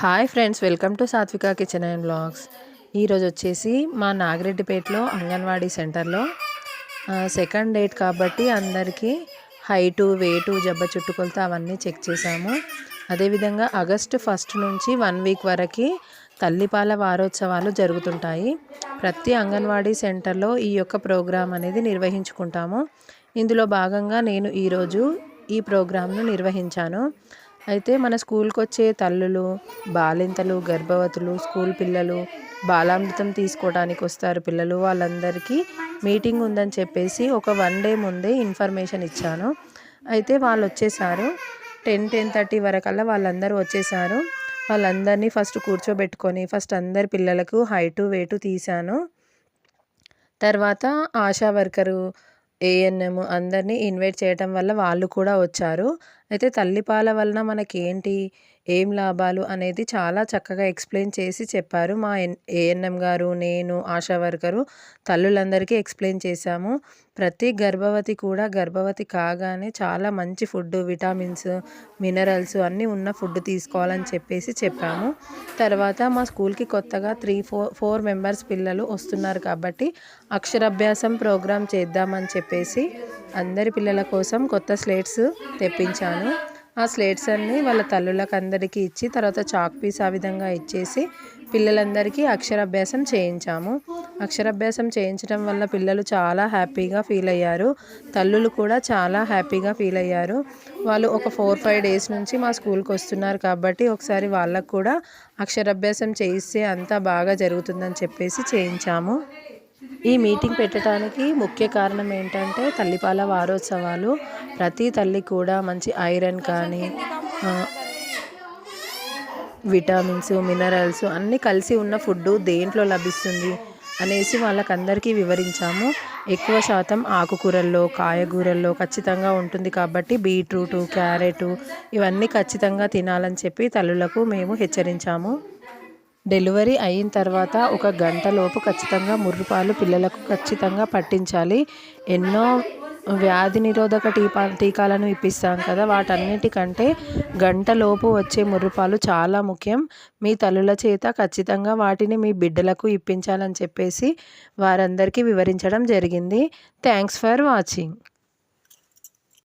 Hi friends welcome to Sathvika kitchen and blogs ఈరోజు వచ్చేసి మా నాగిరెడ్డిపేటలో అంగన్వాడీ సెంటర్లో సెకండ్ డేట్ కాబట్టి అందరికీ హైటు వెయిటు జబ్బ చుట్టుకొలత అవన్నీ చెక్ చేశాము. అదేవిధంగా ఆగస్టు ఫస్ట్ నుంచి వన్ వీక్ వరకు తల్లిపాల వారోత్సవాలు జరుగుతుంటాయి. ప్రతి అంగన్వాడీ సెంటర్లో ఈ యొక్క ప్రోగ్రాం అనేది నిర్వహించుకుంటాము. ఇందులో భాగంగా నేను ఈరోజు ఈ ప్రోగ్రాంను నిర్వహించాను. అయితే మన స్కూల్కి వచ్చే తల్లులు బాలింతలు గర్భవతులు స్కూల్ పిల్లలు బాలామృతం తీసుకోవడానికి వస్తారు పిల్లలు. వాళ్ళందరికీ మీటింగ్ ఉందని చెప్పేసి ఒక వన్ డే ముందే ఇన్ఫర్మేషన్ ఇచ్చాను. అయితే వాళ్ళు వచ్చేసారు టెన్ టెన్ థర్టీ వరకల్లా వాళ్ళందరూ వచ్చేసారు. వాళ్ళందరినీ ఫస్ట్ కూర్చోబెట్టుకొని ఫస్ట్ అందరి పిల్లలకు హైటు వెయిటు తీశాను. తర్వాత ఆశా వర్కరు ఏఎన్ఎం అందరినీ ఇన్వైట్ చేయటం వల్ల వాళ్ళు కూడా వచ్చారు. అయితే తల్లిపాల వలన మనకి ఏంటి ఏం లాభాలు? అనేది చాలా చక్కగా ఎక్స్ప్లెయిన్ చేసి చెప్పారు మా ఎన్ ఏఎన్ఎం గారు నేను ఆశా వర్కరు. తల్లులందరికీ ఎక్స్ప్లెయిన్ చేశాము. ప్రతి గర్భవతి కూడా గర్భవతి కాగానే చాలా మంచి ఫుడ్ విటామిన్స్ మినరల్స్ అన్నీ ఉన్న ఫుడ్ తీసుకోవాలని చెప్పేసి చెప్పాము. తర్వాత మా స్కూల్కి కొత్తగా త్రీ ఫోర్ ఫోర్ మెంబర్స్ పిల్లలు వస్తున్నారు కాబట్టి అక్షరాభ్యాసం ప్రోగ్రామ్ చేద్దామని చెప్పేసి అందరి పిల్లల కోసం కొత్త స్లేట్స్ తెప్పించాను. ఆ స్లేట్స్ అన్నీ వాళ్ళ తల్లులకు అందరికీ ఇచ్చి తర్వాత చాక్ పీస్ ఆ విధంగా ఇచ్చేసి పిల్లలందరికీ అక్షరాభ్యాసం చేయించాము. అక్షరాభ్యాసం చేయించడం వల్ల పిల్లలు చాలా హ్యాపీగా ఫీల్ అయ్యారు. తల్లులు కూడా చాలా హ్యాపీగా ఫీల్ అయ్యారు. వాళ్ళు ఒక ఫోర్ ఫైవ్ డేస్ నుంచి మా స్కూల్కి వస్తున్నారు కాబట్టి ఒకసారి వాళ్ళకు కూడా అక్షరాభ్యాసం చేయిస్తే అంతా బాగా జరుగుతుందని చెప్పేసి చేయించాము. ఈ మీటింగ్ పెట్టడానికి ముఖ్య కారణం ఏంటంటే తల్లిపాల వారోత్సవాలు. ప్రతి తల్లి కూడా మంచి ఐరన్ కానీ విటమిన్స్ మినరల్స్ అన్నీ కలిసి ఉన్న ఫుడ్ దేంట్లో లభిస్తుంది అనేసి వాళ్ళకందరికీ వివరించాము. ఎక్కువ శాతం ఆకుకూరల్లో కాయగూరల్లో ఖచ్చితంగా ఉంటుంది కాబట్టి బీట్రూటు క్యారెట్ ఇవన్నీ ఖచ్చితంగా తినాలని చెప్పి తల్లులకు మేము హెచ్చరించాము. డెలివరీ అయిన తర్వాత ఒక గంటలోపు ఖచ్చితంగా ముర్రుపాలు పిల్లలకు ఖచ్చితంగా పట్టించాలి. ఎన్నో వ్యాధి నిరోధక టీపా టీకాలను ఇప్పిస్తాం కదా వాటన్నిటికంటే గంటలోపు వచ్చే ముర్రుపాలు చాలా ముఖ్యం. మీ తల్లుల చేత ఖచ్చితంగా వాటిని మీ బిడ్డలకు ఇప్పించాలని చెప్పేసి వారందరికీ వివరించడం జరిగింది. Thanks for watching.